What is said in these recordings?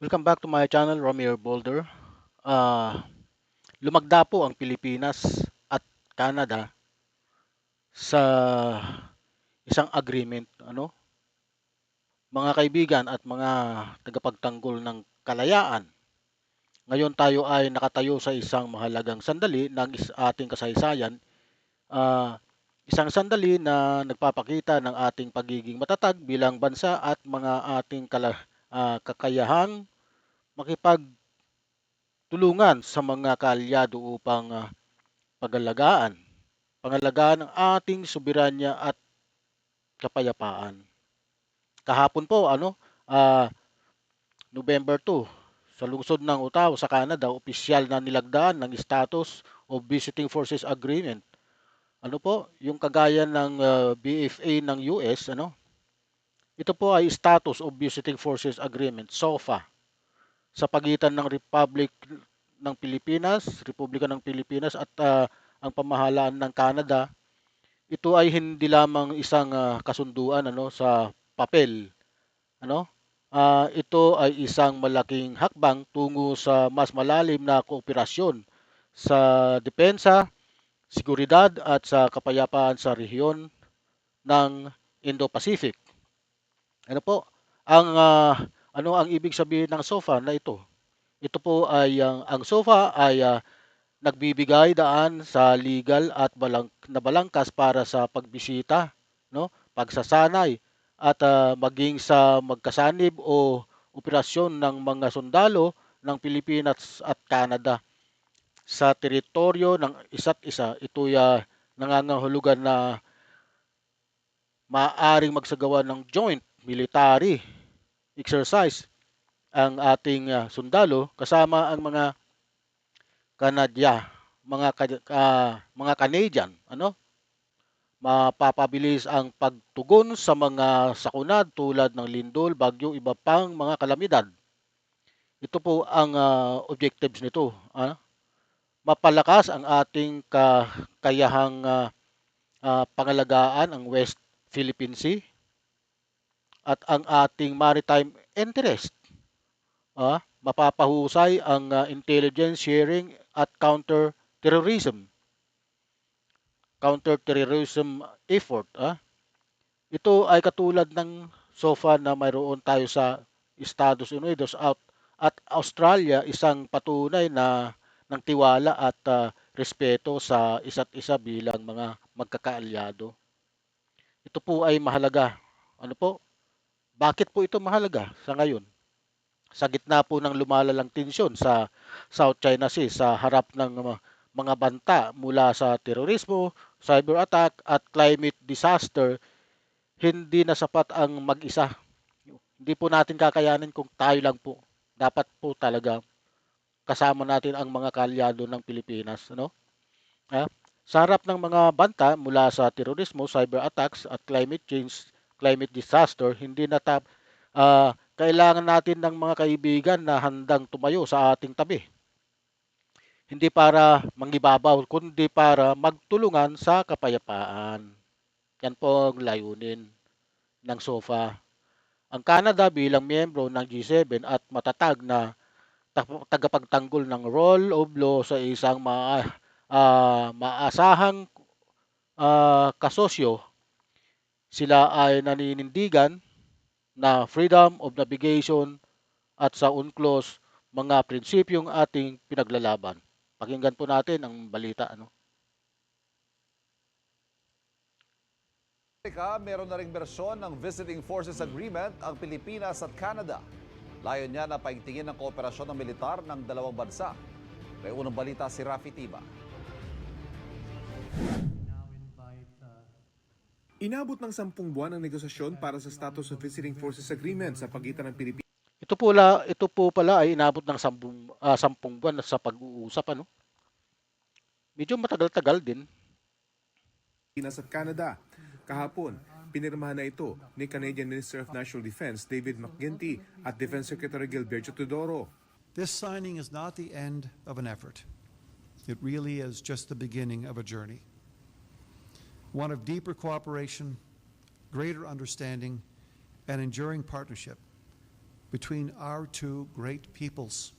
Welcome back to my channel, Romeo Boulder. Ah, lumagda po ang Pilipinas at Canada sa isang agreement, ano? Mga kaibigan at mga tagapagtanggol ng kalayaan. Ngayon tayo ay nakatayo sa isang mahalagang sandali ng ating kasaysayan. Ah, isang sandali na nagpapakita ng ating pagiging matatag bilang bansa at mga ating kala, ah, kakayahang makipagtulungan sa mga kaalyado upang ah, pagalagaan, pangalagaan ang ating soberanya at kapayapaan. Kahapon po, ano, ah, November 2, sa lungsod ng Ottawa sa Canada, opisyal na nilagdaan ng status of Visiting Forces Agreement. Ano po, yung kagaya ng ah, BFA ng US, ano? Ito po ay Status of Visiting Forces Agreement, SOFA sa pagitan ng Republic ng Pilipinas, Republika ng Pilipinas at ah, ang pamahalaan ng Canada. Ito ay hindi lamang isang ah, kasunduan ano sa papel, ano? Ah, ito ay isang malaking hakbang tungo sa mas malalim na kooperasyon sa depensa, seguridad at sa kapayapaan sa rehiyon ng Indo-Pacific. Ano po? Ang ah, ano ang ibig sabihin ng SOFA na ito? Ito po ay ang ang SOFA ay ah, nagbibigay daan sa legal at balang, na balangkas para sa pagbisita, no? Pagsasanay at ah, maging sa magkasanib o operasyon ng mga sundalo ng Pilipinas at Canada sa teritoryo ng isa't isa. Ito ay nangangahulugan na maaaring magsagawa ng joint military exercise ang ating ah, sundalo kasama ang mga Kanadya, mga ah, mga Canadian, ano? Mapapabilis ang pagtugon sa mga sakuna tulad ng lindol, bagyo, iba pang mga kalamidad. Ito po ang ah, objectives nito, ah. Mapalakas ang ating kakayahang ah, ah, pangalagaan ang West Philippine Sea at ang ating maritime interest. Ah, mapapahusay ang ah, intelligence sharing at counter-terrorism. Counter-terrorism effort. Ah. Ito ay katulad ng SOFA na mayroon tayo sa Estados Unidos at, at Australia, isang patunay na ng tiwala at ah, respeto sa isa't isa bilang mga magkakaalyado. Ito po ay mahalaga. Ano po? Bakit po ito mahalaga sa ngayon? Sa gitna po ng lumalalang tensyon sa South China Sea sa harap ng mga, mga banta mula sa terorismo, cyber attack at climate disaster, hindi na sapat ang mag-isa. Hindi po natin kakayanin kung tayo lang po. Dapat po talaga kasama natin ang mga kaalyado ng Pilipinas, ano? Ha? Sa harap ng mga banta mula sa terorismo, cyber attacks at climate change, climate disaster, hindi na tap, ah, kailangan natin ng mga kaibigan na handang tumayo sa ating tabi. Hindi para mangibabaw, kundi para magtulungan sa kapayapaan. Yan po ang layunin ng SOFA. Ang Canada bilang miyembro ng G7 at matatag na tagapagtanggol ng rule of law sa isang ma ah, maasahang ah, kasosyo, sila ay naninindigan na freedom of navigation at sa UNCLOS mga prinsipyong ating pinaglalaban. Pakinggan po natin ang balita. Ano? Amerika, meron na ring bersyon ng Visiting Forces Agreement ang Pilipinas at Canada. Layon niya na paigtingin ng kooperasyon ng militar ng dalawang bansa. May unang balita si Rafi Tiba. Inabot ng sampung buwan ang negosasyon para sa status of Visiting Forces Agreement sa pagitan ng Pilipinas Ito po, la, ito po pala ay inabot ng sampung, ah, sampung buwan sa pag-uusap. Ano? Medyo matagal-tagal din. at Canada. Kahapon, pinirmahan na ito ni Canadian Minister of National Defense David McGuinty at Defense Secretary Gilberto Tudoro. This signing is not the end of an effort. It really is just the beginning of a journey. One of deeper cooperation, greater understanding, and enduring partnership between our two great peoples,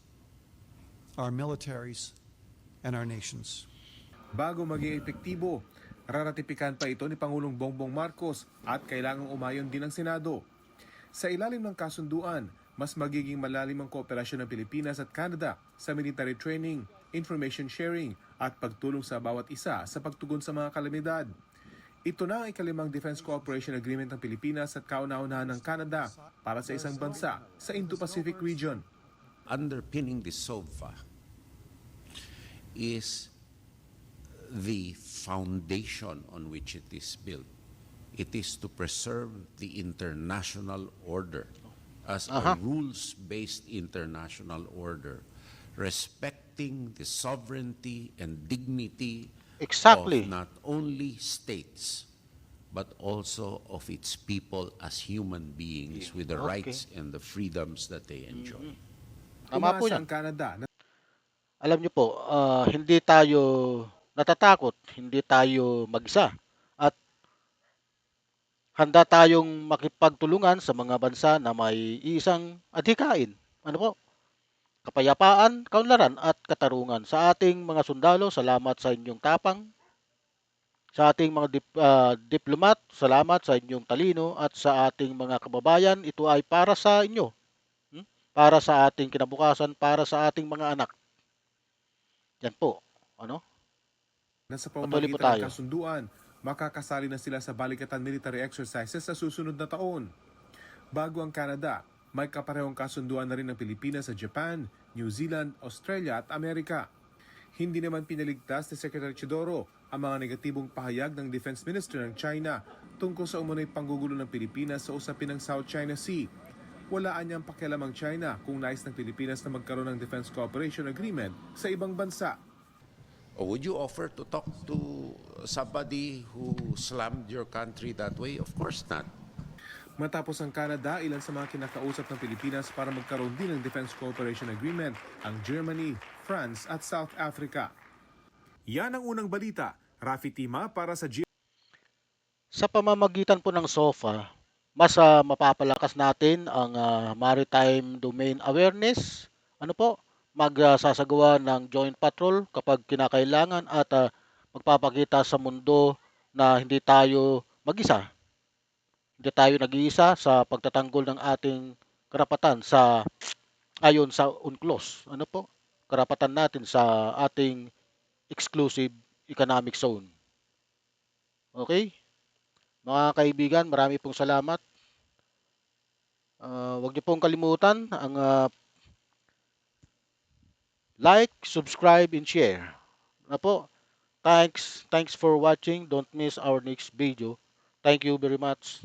our militaries, and our nations. Bago maging epektibo, raratipikan pa ito ni Pangulong Bongbong Marcos at kailangang umayon din ng Senado. Sa ilalim ng kasunduan, mas magiging malalim ang kooperasyon ng Pilipinas at Canada sa military training, information sharing at pagtulong sa bawat isa sa pagtugon sa mga kalamidad. Ito na ang ikalimang Defense Cooperation Agreement ng Pilipinas at kauna-unahan ng Canada para sa isang bansa sa Indo-Pacific region. underpinning the SOFA is the foundation on which it is built. It is to preserve the international order as a rules-based international order, respecting the sovereignty and dignity Exactly. of not only states, but also of its people as human beings with the Okay. rights and the freedoms that they enjoy. Tama po yan. ang Canada na Alam niyo po, ah, hindi tayo natatakot, hindi tayo mag-isa. At handa tayong makipagtulungan sa mga bansa na may isang adhikain. Ano po? Kapayapaan, kaunlaran at katarungan. Sa ating mga sundalo, salamat sa inyong tapang. Sa ating mga dip- ah, diplomat, salamat sa inyong talino. At sa ating mga kababayan, ito ay para sa inyo. Hmm? Para sa ating kinabukasan, para sa ating mga anak. Yan po. Ano? na sa Patuloy po pamamagitan tayo. ng kasunduan, makakasali na sila sa balikatan military exercises sa susunod na taon. Bago ang Canada, may kaparehong kasunduan na rin ng Pilipinas sa Japan, New Zealand, Australia at Amerika. Hindi naman pinaligtas ni Secretary Chidoro ang mga negatibong pahayag ng Defense Minister ng China tungkol sa umunoy panggugulo ng Pilipinas sa usapin ng South China Sea. Walaan niyang pakialam ang China kung nais ng Pilipinas na magkaroon ng Defense Cooperation Agreement sa ibang bansa. Or would you offer to talk to somebody who slammed your country that way? Of course not. Matapos ang Canada, ilan sa mga kinakausap ng Pilipinas para magkaroon din ng Defense Cooperation Agreement ang Germany, France at South Africa. Yan ang unang balita. Rafi Tima para sa G- Sa pamamagitan po ng SOFA, mas ah, mapapalakas natin ang ah, maritime domain awareness. Ano po? Magsasagawa ng joint patrol kapag kinakailangan at ah, magpapakita sa mundo na hindi tayo mag-isa. Hindi tayo nag-iisa sa pagtatanggol ng ating karapatan sa ayon sa UNCLOS. Ano po? Karapatan natin sa ating exclusive economic zone. Okay? Mga kaibigan, marami pong salamat. Ah, huwag niyo pong kalimutan ang ah, like, subscribe, and share. Na po. Thanks, thanks for watching. Don't miss our next video. Thank you very much.